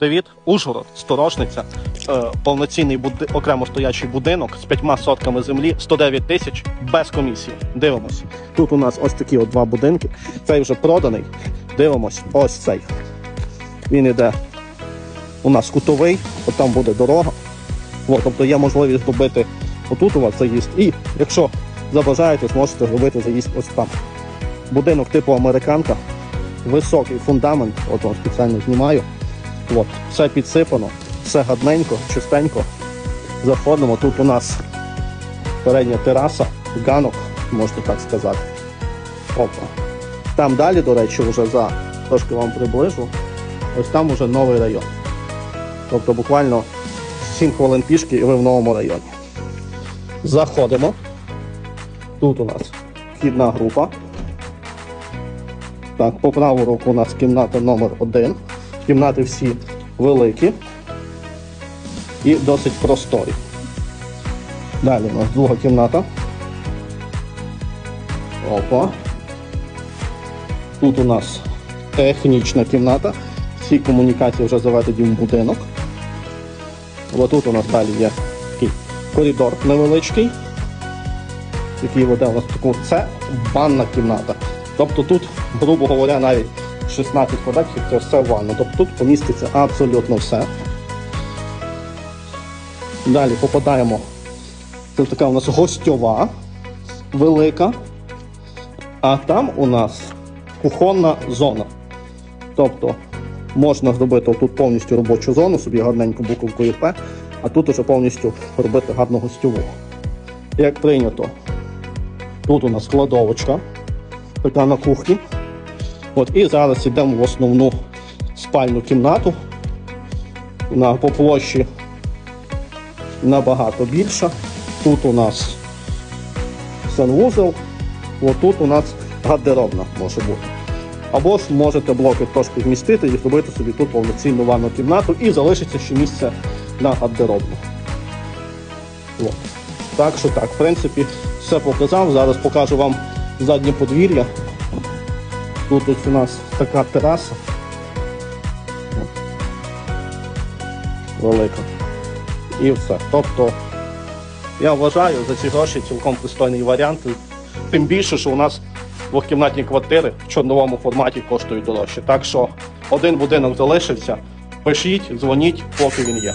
Привіт, Ужгород, Сторожниця, е, повноцінний буди... окремо стоячий будинок з п'ятьма сотками землі, 109 тисяч без комісії. Дивимось. Тут у нас ось такі от два будинки. Цей вже проданий. Дивимось, ось цей. Він іде у нас кутовий, от там буде дорога. От, тобто є можливість зробити отут у вас заїзд. І якщо забажаєте, зможете зробити заїзд ось там. Будинок типу американка, високий фундамент, от вам спеціально знімаю. От, все підсипано, все гадненько, чистенько. Заходимо. Тут у нас передня тераса, ганок, можна так сказати. Опа. Там далі, до речі, вже за трошки вам приближу. Ось там уже новий район. Тобто буквально 7 хвилин пішки і ви в новому районі. Заходимо. Тут у нас вхідна група. Так, по праву руку у нас кімната номер 1 Кімнати всі великі і досить просторі. Далі у нас друга кімната. Опа. Тут у нас технічна кімната. Всі комунікації вже заведені в будинок. Ось тут у нас далі є такий коридор невеличкий, який веде у нас таку. Це ванна кімната. Тобто тут, грубо говоря, навіть 16 квадратів це все ванна. Тобто тут поміститься абсолютно все. Далі попадаємо. Це така у нас гостьова велика. А там у нас кухонна зона. Тобто можна зробити тут повністю робочу зону, собі гарненьку буковкою П, а тут уже повністю робити гарну гостьову. Як прийнято, тут у нас кладовочка, така на кухні. От, і зараз йдемо в основну спальну кімнату. На, по площі набагато більша. Тут у нас санвузол, отут у нас гардеробна може бути. Або ж можете блоки трошки вмістити і зробити собі тут повноцінну ванну кімнату і залишиться ще місце на гардеробну. От. Так що так, в принципі, все показав. Зараз покажу вам заднє подвір'я. Тут ось у нас така тераса. Велика. І все. Тобто, я вважаю, за ці гроші цілком пристойний варіант. Тим більше, що у нас двохкімнатні квартири в чорновому форматі коштують дорожче. Так що один будинок залишився. Пишіть, дзвоніть, поки він є.